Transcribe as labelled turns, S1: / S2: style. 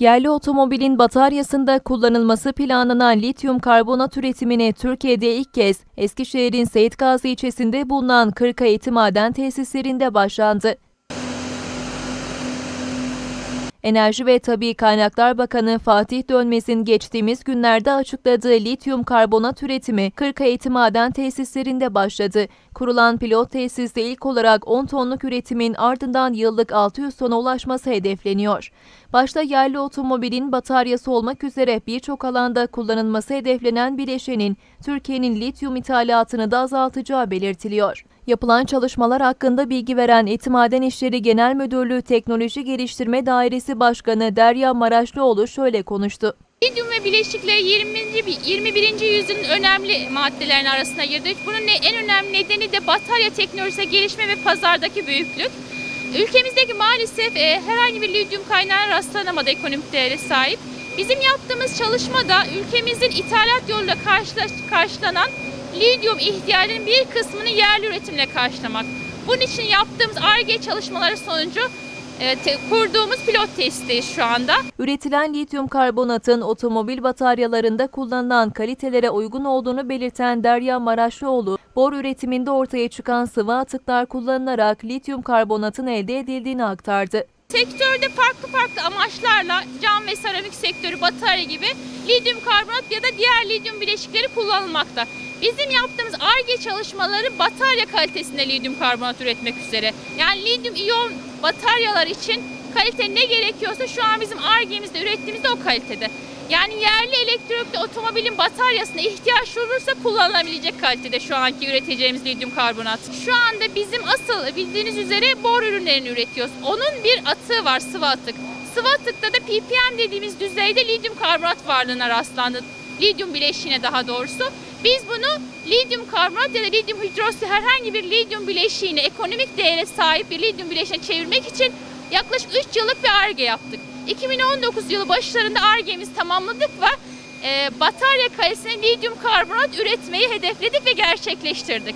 S1: Yerli otomobilin bataryasında kullanılması planlanan lityum karbonat üretimine Türkiye'de ilk kez Eskişehir'in Seyit Gazi ilçesinde bulunan Kırkayeti Maden Tesislerinde başlandı. Enerji ve Tabi Kaynaklar Bakanı Fatih Dönmez'in geçtiğimiz günlerde açıkladığı lityum karbonat üretimi Kırkayeti Maden Tesislerinde başladı. Kurulan pilot tesiste ilk olarak 10 tonluk üretimin ardından yıllık 600 tona ulaşması hedefleniyor. Başta yerli otomobilin bataryası olmak üzere birçok alanda kullanılması hedeflenen bileşenin Türkiye'nin lityum ithalatını da azaltacağı belirtiliyor. Yapılan çalışmalar hakkında bilgi veren Etimaden İşleri Genel Müdürlüğü Teknoloji Geliştirme Dairesi Başkanı Derya Maraşlıoğlu şöyle konuştu.
S2: Lityum ve bileşikleri 20. bi- 21. yüzyılın önemli maddelerinin arasına girdi. Bunun en önemli nedeni de batarya teknolojisine gelişme ve pazardaki büyüklük. Ülkemizdeki maalesef e, herhangi bir lityum kaynağına rastlanamadı ekonomik değere sahip. Bizim yaptığımız çalışmada ülkemizin ithalat yoluyla karşıla- karşılanan lityum ihtiyacının bir kısmını yerli üretimle karşılamak. Bunun için yaptığımız ARGE çalışmaları sonucu kurduğumuz pilot testteyiz şu anda.
S1: Üretilen lityum karbonatın otomobil bataryalarında kullanılan kalitelere uygun olduğunu belirten Derya Maraşlıoğlu, bor üretiminde ortaya çıkan sıvı atıklar kullanılarak lityum karbonatın elde edildiğini aktardı.
S2: Sektörde farklı farklı amaçlarla cam ve seramik sektörü, batarya gibi lityum karbonat ya da diğer lityum bileşikleri kullanılmakta. Bizim yaptığımız ARGE çalışmaları batarya kalitesinde lityum karbonat üretmek üzere. Yani lityum iyon bataryalar için kalite ne gerekiyorsa şu an bizim ARGE'mizde ürettiğimizde o kalitede. Yani yerli elektrikli otomobilin bataryasına ihtiyaç olursa kullanılabilecek kalitede şu anki üreteceğimiz lityum karbonat. Şu anda bizim asıl bildiğiniz üzere bor ürünlerini üretiyoruz. Onun bir atığı var sıvı atık. Sıvı atıkta da ppm dediğimiz düzeyde lityum karbonat varlığına rastlandı. Lityum bileşiğine daha doğrusu. Biz bunu lityum karbonat ya da lityum hidroksi herhangi bir lityum bileşiğine ekonomik değere sahip bir lityum bileşiğine çevirmek için yaklaşık 3 yıllık bir ARGE yaptık. 2019 yılı başlarında ARGE'mizi tamamladık ve e, batarya kalitesinde lityum karbonat üretmeyi hedefledik ve gerçekleştirdik.